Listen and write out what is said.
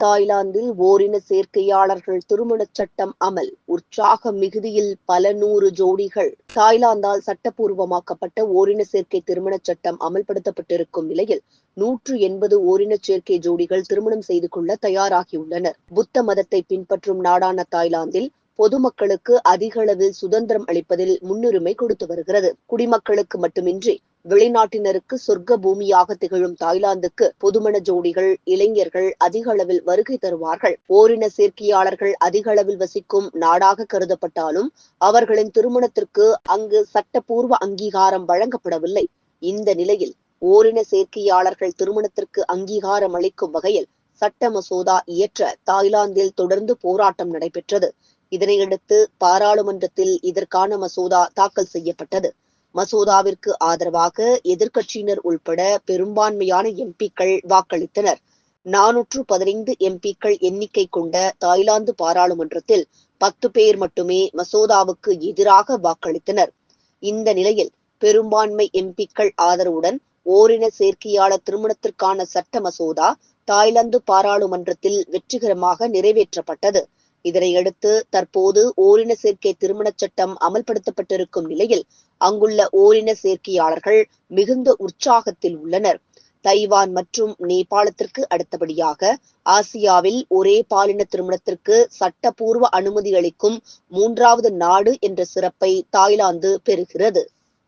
தாய்லாந்தில் ஓரின சேர்க்கையாளர்கள் திருமணச் சட்டம் அமல் உற்சாக மிகுதியில் பல நூறு ஜோடிகள். தாய்லாந்தால் சட்டப்பூர்வமாக்கப்பட்ட ஓரின சேர்க்கை திருமணச் சட்டம் அமல்படுத்தப்பட்டிருக்கும் நிலையில் நூற்று எண்பது ஓரின சேர்க்கை ஜோடிகள் திருமணம் செய்து கொள்ள தயாராகியுள்ளனர். புத்த மதத்தை பின்பற்றும் நாடான தாய்லாந்தில் பொதுமக்களுக்கு அதிக அளவில் சுதந்திரம் அளிப்பதில் முன்னுரிமை கொடுத்து வருகிறது. குடிமக்களுக்கு மட்டுமின்றி வெளிநாட்டினருக்கு சொர்க்க பூமியாக திகழும் தாய்லாந்துக்கு புதுமண ஜோடிகள் இளைஞர்கள் அதிக அளவில் வருகை தருவார்கள். ஓரின சேர்க்கையாளர்கள் அதிக அளவில் வசிக்கும் நாடாக கருதப்பட்டாலும் அவர்களின் திருமணத்திற்கு அங்கு சட்டப்பூர்வ அங்கீகாரம் வழங்கப்படவில்லை. இந்த நிலையில் ஓரின சேர்க்கையாளர்கள் திருமணத்திற்கு அங்கீகாரம் அளிக்கும் வகையில் சட்ட மசோதா இயற்ற தாய்லாந்தில் தொடர்ந்து போராட்டம் நடைபெற்றது. இதனையடுத்து பாராளுமன்றத்தில் இதற்கான மசோதா தாக்கல் செய்யப்பட்டது. மசோதாவிற்கு ஆதரவாக எதிர்க்கட்சியினர் உள்பட பெரும்பான்மையான எம்பிக்கள் வாக்களித்தனர். நானூற்று பதினைந்து எம்பிக்கள் எண்ணிக்கை கொண்ட தாய்லாந்து பாராளுமன்றத்தில் பத்து பேர் மட்டுமே மசோதாவுக்கு எதிராக வாக்களித்தனர். இந்த நிலையில் பெரும்பான்மை எம்பிக்கள் ஆதரவுடன் ஓரின சேர்க்கையாளர் திருமணத்திற்கான சட்ட மசோதா தாய்லாந்து பாராளுமன்றத்தில் வெற்றிகரமாக நிறைவேற்றப்பட்டது. இதனையடுத்து தற்போது ஓரின சேர்க்கை திருமணச் சட்டம் அமல்படுத்தப்பட்டிருக்கும் நிலையில் அங்குள்ள ஓரின சேர்க்கையாளர்கள் மிகுந்த உற்சாகத்தில் உள்ளனர். தைவான் மற்றும் நேபாளத்திற்கு அடுத்தபடியாக ஆசியாவில் ஒரே பாலின திருமணத்திற்கு சட்டப்பூர்வ அனுமதி அளிக்கும் மூன்றாவது நாடு என்ற சிறப்பை தாய்லாந்து பெறுகிறது.